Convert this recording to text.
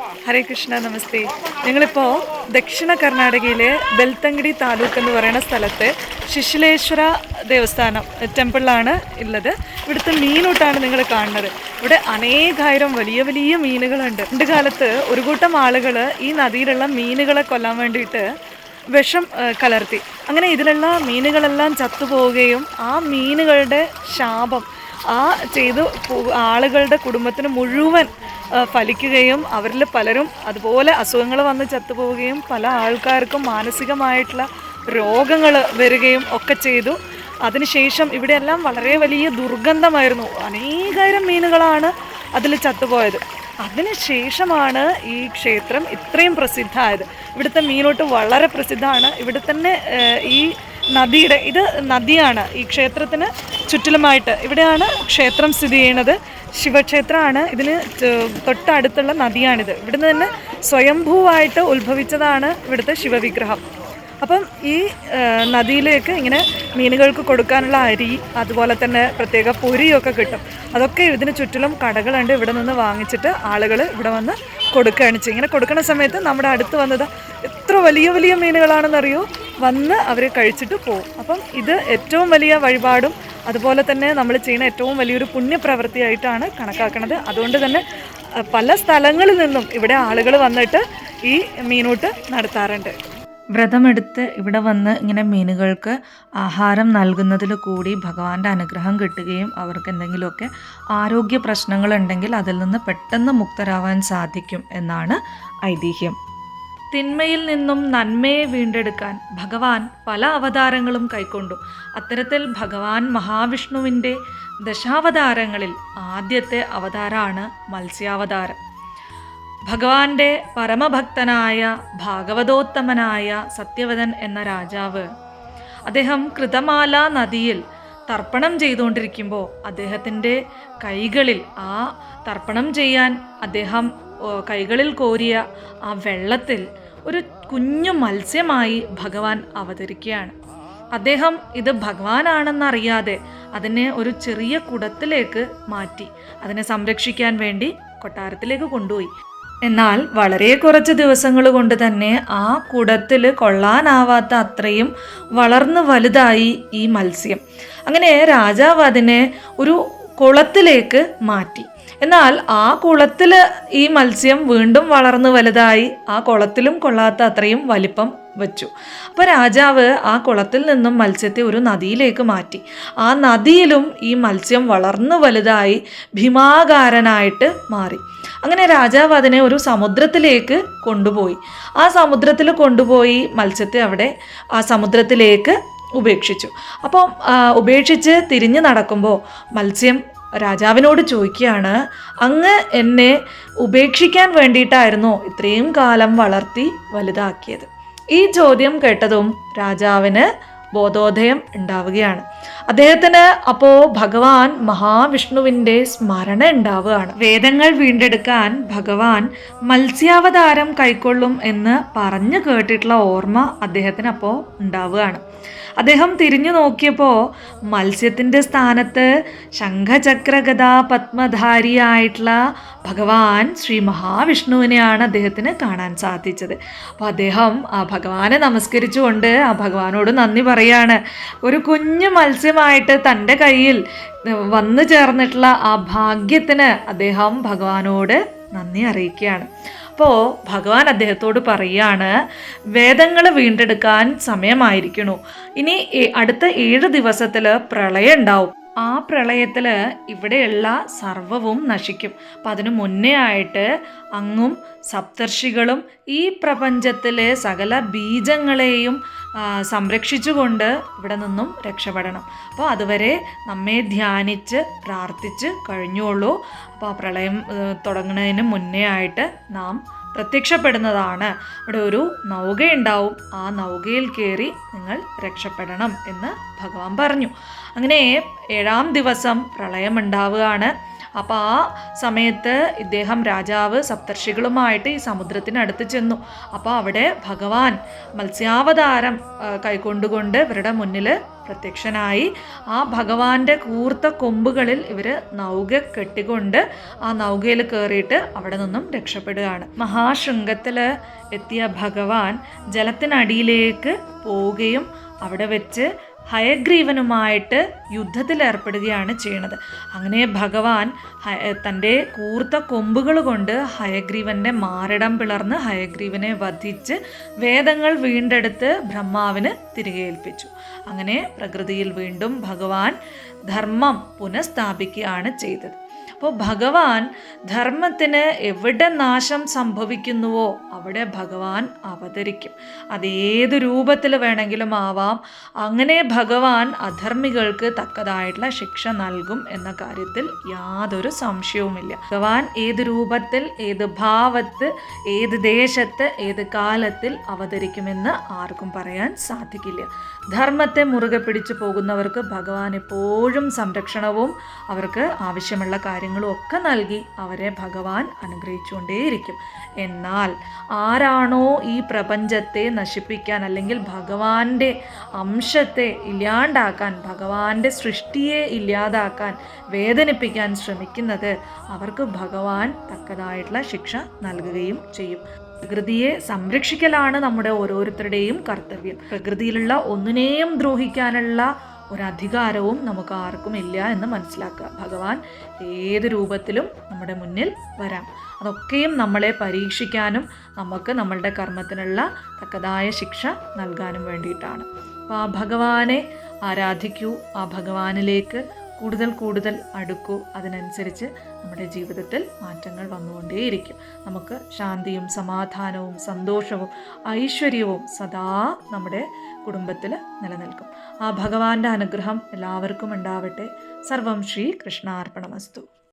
ഹരേ കൃഷ്ണ നമസ്തേ. ഞങ്ങളിപ്പോൾ ദക്ഷിണ കർണാടകയിലെ ബെൽത്തങ്കടി താലൂക്ക് എന്ന് പറയുന്ന സ്ഥലത്ത് ശിശിലേശ്വര ദേവസ്ഥാനം ടെമ്പിളിലാണ് ഉള്ളത് ഇവിടുത്തെ മീനൂട്ടാണ് നിങ്ങൾ കാണുന്നത്. ഇവിടെ അനേകായിരം വലിയ വലിയ മീനുകളുണ്ട്. പണ്ട് കാലത്ത് ഒരു കൂട്ടം ആളുകൾ ഈ നദിയിലുള്ള മീനുകളെ കൊല്ലാൻ വേണ്ടിയിട്ട് വിഷം കലർത്തി. അങ്ങനെ ഇതിലുള്ള മീനുകളെല്ലാം ചത്തുപോവുകയും ആ മീനുകളുടെ ശാപം ആ ചെയ്ത്. ആളുകളുടെ കുടുംബത്തിന് മുഴുവൻ ഫലിക്കുകയും അവരിൽ പലരും അതുപോലെ അസുഖങ്ങൾ വന്ന് ചത്തുപോവുകയും പല ആൾക്കാർക്കും മാനസികമായിട്ടുള്ള രോഗങ്ങൾ വരികയും ഒക്കെ ചെയ്തു. അതിനുശേഷം ഇവിടെയെല്ലാം വളരെ വലിയ ദുർഗന്ധമായിരുന്നു. അനേകായിരം മീനുകളാണ് അതിൽ ചത്തുപോയത്. അതിനുശേഷമാണ് ഈ ക്ഷേത്രം ഇത്രയും പ്രസിദ്ധമായത്. ഇവിടുത്തെ മീനോട്ട് വളരെ പ്രസിദ്ധമാണ്. ഇവിടെ തന്നെ ഈ നദിയുടെ ഇത് നദിയാണ് ഈ ക്ഷേത്രത്തിന് ചുറ്റിലുമായിട്ട്. ഇവിടെയാണ് ക്ഷേത്രം സ്ഥിതി ചെയ്യുന്നത്. ശിവക്ഷേത്രമാണ്. ഇതിന് തൊട്ടടുത്തുള്ള നദിയാണിത്. ഇവിടുന്ന് തന്നെ സ്വയംഭൂവായിട്ട് ഉത്ഭവിച്ചതാണ് ഇവിടുത്തെ ശിവവിഗ്രഹം. അപ്പം ഈ നദിയിലേക്ക് ഇങ്ങനെ മീനുകൾക്ക് കൊടുക്കാനുള്ള അരി അതുപോലെ തന്നെ പ്രത്യേക പൊരിയൊക്കെ കിട്ടും. അതൊക്കെ ഇതിന് ചുറ്റിലും കടകളുണ്ട്. ഇവിടെ നിന്ന് വാങ്ങിച്ചിട്ട് ആളുകൾ ഇവിടെ വന്ന് കൊടുക്കുകയാണ് ഇങ്ങനെ കൊടുക്കുന്ന സമയത്ത് നമ്മുടെ അടുത്ത് വന്നത് എത്ര വലിയ വലിയ മീനുകളാണെന്നറിയോ? വന്ന് അവർ കഴിച്ചിട്ട് പോകും അപ്പം ഇത് ഏറ്റവും വലിയ വഴിപാടും അതുപോലെ തന്നെ നമ്മൾ ചെയ്യുന്ന ഏറ്റവും വലിയൊരു പുണ്യപ്രവൃത്തിയായിട്ടാണ് കണക്കാക്കുന്നത് അതുകൊണ്ട് തന്നെ പല സ്ഥലങ്ങളിൽ നിന്നും ഇവിടെ ആളുകൾ വന്നിട്ട് ഈ മീനൂട്ട് നടത്താറുണ്ട്. വ്രതമെടുത്ത് ഇവിടെ വന്ന് ഇങ്ങനെ മീനുകൾക്ക് ആഹാരം നൽകുന്നതിൽ കൂടി ഭഗവാന്റെ അനുഗ്രഹം കിട്ടുകയും അവർക്ക് എന്തെങ്കിലുമൊക്കെ ആരോഗ്യ പ്രശ്നങ്ങളുണ്ടെങ്കിൽ അതിൽ നിന്ന് പെട്ടെന്ന് മുക്തരാവാൻ സാധിക്കും എന്നാണ് ഐതിഹ്യം. തിന്മയിൽ നിന്നും നന്മയെ വീണ്ടെടുക്കാൻ ഭഗവാൻ പല അവതാരങ്ങളും കൈക്കൊണ്ടു. അത്തരത്തിൽ ഭഗവാൻ മഹാവിഷ്ണുവിന്റെ ദശാവതാരങ്ങളിൽ ആദ്യത്തെ അവതാരമാണ് മത്സ്യാവതാരം. ഭഗവാന്റെ പരമഭക്തനായ ഭാഗവതോത്തമനായ സത്യവതൻ എന്ന രാജാവ് അദ്ദേഹം കൃതമാല നദിയിൽ തർപ്പണം ചെയ്തുകൊണ്ടിരിക്കുമ്പോൾ അദ്ദേഹത്തിന്റെ കൈകളിൽ ആ തർപ്പണം ചെയ്യാൻ അദ്ദേഹം കൈകളിൽ കോരിയ ആ വെള്ളത്തിൽ ഒരു കുഞ്ഞു മത്സ്യമായി ഭഗവാൻ അവതരിക്കുകയാണ്. അദ്ദേഹം ഇത് ഭഗവാനാണെന്നറിയാതെ അതിനെ ഒരു ചെറിയ കുടത്തിലേക്ക് മാറ്റി അതിനെ സംരക്ഷിക്കാൻ വേണ്ടി കൊട്ടാരത്തിലേക്ക് കൊണ്ടുപോയി. എന്നാൽ വളരെ കുറച്ച് ദിവസങ്ങൾ കൊണ്ട് തന്നെ ആ കുടത്തിൽ കൊള്ളാനാവാത്ത അത്രയും വളർന്നു വലുതായി ഈ മത്സ്യം. അങ്ങനെ രാജാവ് അതിനെ ഒരു കുളത്തിലേക്ക് മാറ്റി. എന്നാൽ ആ കുളത്തിൽ ഈ മത്സ്യം വീണ്ടും വളർന്ന് വലുതായി ആ കുളത്തിലും കൊള്ളാത്ത അത്രയും വലിപ്പം വച്ചു. അപ്പോൾ രാജാവ് ആ കുളത്തിൽ നിന്നും മത്സ്യത്തെ ഒരു നദിയിലേക്ക് മാറ്റി. ആ നദിയിലും ഈ മത്സ്യം വളർന്നു വലുതായി ഭീമാകാരനായിട്ട് മാറി. അങ്ങനെ രാജാവ് അതിനെ ഒരു സമുദ്രത്തിലേക്ക് കൊണ്ടുപോയി. ആ സമുദ്രത്തിൽ കൊണ്ടുപോയി മത്സ്യത്തെ അവിടെ ആ സമുദ്രത്തിലേക്ക് ഉപേക്ഷിച്ചു. അപ്പോൾ ഉപേക്ഷിച്ച് തിരിഞ്ഞു നടക്കുമ്പോൾ മത്സ്യം രാജാവിനോട് ചോദിക്കുകയാണ് അങ്ങ് എന്നെ ഉപേക്ഷിക്കാൻ വേണ്ടിയിട്ടായിരുന്നോ ഇത്രയും കാലം വളർത്തി വലുതാക്കിയത്. ഈ ചോദ്യം കേട്ടതും രാജാവിന് ബോധോദയം ഉണ്ടാവുകയാണ്. അദ്ദേഹത്തിന് അപ്പോൾ ഭഗവാൻ മഹാവിഷ്ണുവിന്റെ സ്മരണ ഉണ്ടാവുകയാണ്. വേദങ്ങൾ വീണ്ടെടുക്കാൻ ഭഗവാൻ മത്സ്യാവതാരം കൈക്കൊള്ളും എന്ന് പറഞ്ഞു കേട്ടിട്ടുള്ള ഓർമ്മ അദ്ദേഹത്തിന് അപ്പോൾ ഉണ്ടാവുകയാണ്. അദ്ദേഹം തിരിഞ്ഞു നോക്കിയപ്പോൾ മത്സ്യത്തിന്റെ സ്ഥാനത്ത് ശംഖചക്രഗത പത്മധാരിയായിട്ടുള്ള ഭഗവാൻ ശ്രീ മഹാവിഷ്ണുവിനെയാണ് അദ്ദേഹത്തിന് കാണാൻ സാധിച്ചത്. അപ്പോൾ അദ്ദേഹം ആ ഭഗവാനെ നമസ്കരിച്ചുകൊണ്ട് ആ ഭഗവാനോട് നന്ദി പറയാണ്. ഒരു കുഞ്ഞു മത്സ്യമായിട്ട് തന്റെ കയ്യിൽ വന്നു ചേർന്നിട്ടുള്ള ആ ഭാഗ്യത്തിന് അദ്ദേഹം ഭഗവാനോട് നന്ദി അറിയിക്കുകയാണ്. അപ്പോൾ ഭഗവാൻ അദ്ദേഹത്തോട് പറയുകയാണ് വേദങ്ങൾ വീണ്ടെടുക്കാൻ സമയമായിരിക്കണു ഇനി അടുത്ത ഏഴ് ദിവസത്തിൽ പ്രളയം ഉണ്ടാവും. ആ പ്രളയത്തിൽ ഇവിടെയുള്ള സർവവും നശിക്കും. അപ്പം അതിനു മുന്നേ ആയിട്ട് അങ്ങും സപ്തർഷികളും ഈ പ്രപഞ്ചത്തിലെ സകല ബീജങ്ങളെയും സംരക്ഷിച്ചുകൊണ്ട് ഇവിടെ നിന്നും രക്ഷപ്പെടണം. അപ്പോൾ അതുവരെ നമ്മെ ധ്യാനിച്ച് പ്രാർത്ഥിച്ച് കഴിഞ്ഞോളൂ അപ്പോൾ ആ പ്രളയം തുടങ്ങുന്നതിന് മുന്നേ ആയിട്ട് നാം പ്രത്യക്ഷപ്പെടുന്നതാണ്. ഇവിടെ ഒരു നൗകയുണ്ടാവും ആ നൗകയിൽ കയറി നിങ്ങൾ രക്ഷപ്പെടണം എന്ന് ഭഗവാൻ പറഞ്ഞു. അങ്ങനെ ഏഴാം ദിവസം പ്രളയം ഉണ്ടാവുകയാണ്. അപ്പോൾ ആ സമയത്ത് ഇദ്ദേഹം രാജാവ് സപ്തർഷികളുമായിട്ട് ഈ സമുദ്രത്തിനടുത്ത് ചെന്നു. അപ്പോൾ അവിടെ ഭഗവാൻ മത്സ്യാവതാരം കൈക്കൊണ്ടുകൊണ്ട് ഇവരുടെ മുന്നിൽ പ്രത്യക്ഷനായി ആ ഭഗവാന്റെ കൂർത്ത കൊമ്പുകളിൽ ഇവർ നൗക കെട്ടിക്കൊണ്ട് ആ നൗകയിൽ കയറിയിട്ട് അവിടെ നിന്നും രക്ഷപ്പെടുകയാണ്. മഹാശൃംഗത്തിൽ എത്തിയ ഭഗവാൻ ജലത്തിനടിയിലേക്ക് പോവുകയും അവിടെ വെച്ച് ഹയഗ്രീവനുമായിട്ട് യുദ്ധത്തിൽ ഏർപ്പെടുകയാണ് ചെയ്യുന്നത്. അങ്ങനെ ഭഗവാൻ തന്റെ കൂർത്ത കൊമ്പുകൾ കൊണ്ട് ഹയഗ്രീവന്റെ മാറിടം പിളർന്ന് ഹയഗ്രീവനെ വധിച്ച് വേദങ്ങൾ വീണ്ടെടുത്ത് ബ്രഹ്മാവിന് തിരികെ ഏൽപ്പിച്ചു. അങ്ങനെ പ്രകൃതിയിൽ വീണ്ടും ഭഗവാൻ ധർമ്മം പുനഃസ്ഥാപിക്കുകയാണ് ചെയ്തത്. അപ്പോൾ ഭഗവാൻ ധർമ്മത്തിന് എവിടെ നാശം സംഭവിക്കുന്നുവോ അവിടെ ഭഗവാൻ അവതരിക്കും. അത് ഏത് രൂപത്തിൽ വേണമെങ്കിലും ആവാം. അങ്ങനെ ഭഗവാൻ അധർമ്മികൾക്ക് തക്കതായിട്ടുള്ള ശിക്ഷ നൽകും എന്ന കാര്യത്തിൽ യാതൊരു സംശയവുമില്ല. ഭഗവാൻ ഏത് രൂപത്തിൽ ഏത് ഭാവത്ത് ഏത് ദേശത്ത് ഏത് കാലത്തിൽ അവതരിക്കുമെന്ന് ആർക്കും പറയാൻ സാധിക്കില്ല. ധർമ്മത്തെ മുറുകെ പിടിച്ചു പോകുന്നവർക്ക് ഭഗവാൻ എപ്പോഴും സംരക്ഷണവും അവർക്ക് ആവശ്യമുള്ള കാര്യങ്ങളും ഒക്കെ നൽകി അവരെ ഭഗവാൻ അനുഗ്രഹിച്ചുകൊണ്ടേയിരിക്കും. എന്നാൽ ആരാണോ ഈ പ്രപഞ്ചത്തെ നശിപ്പിക്കാൻ അല്ലെങ്കിൽ ഭഗവാന്റെ അംശത്തെ ഇല്ലാണ്ടാക്കാൻ ഭഗവാന്റെ സൃഷ്ടിയെ ഇല്ലാതാക്കാൻ വേദനിപ്പിക്കാൻ ശ്രമിക്കുന്നത് അവർക്ക് ഭഗവാൻ തക്കതായിട്ടുള്ള ശിക്ഷ നൽകുകയും ചെയ്യും. പ്രകൃതിയെ സംരക്ഷിക്കലാണ് നമ്മുടെ ഓരോരുത്തരുടെയും കർത്തവ്യം. പ്രകൃതിയിലുള്ള ഒന്നിനെയും ദ്രോഹിക്കാനുള്ള ഒരധികാരവും നമുക്ക് ആർക്കും ഇല്ല എന്ന് മനസ്സിലാക്കുക. ഭഗവാൻ ഏത് രൂപത്തിലും നമ്മുടെ മുന്നിൽ വരാം. അതൊക്കെയും നമ്മളെ പരീക്ഷിക്കാനും നമുക്ക് നമ്മളുടെ കർമ്മത്തിനുള്ള തക്കതായ ശിക്ഷ നൽകാനും വേണ്ടിയിട്ടാണ്. അപ്പോൾ ആ ഭഗവാനെ ആരാധിക്കൂ ആ ഭഗവാനിലേക്ക് കൂടുതൽ കൂടുതൽ അടുക്കൂ. അതിനനുസരിച്ച് നമ്മുടെ ജീവിതത്തിൽ മാറ്റങ്ങൾ വന്നുകൊണ്ടേയിരിക്കും. നമുക്ക് ശാന്തിയും സമാധാനവും സന്തോഷവും ഐശ്വര്യവും സദാ നമ്മുടെ കുടുംബത്തിൽ നിലനിൽക്കും. ആ ഭഗവാന്റെ അനുഗ്രഹം എല്ലാവർക്കും ഉണ്ടാവട്ടെ. സർവം ശ്രീ കൃഷ്ണാർപ്പണമസ്തു.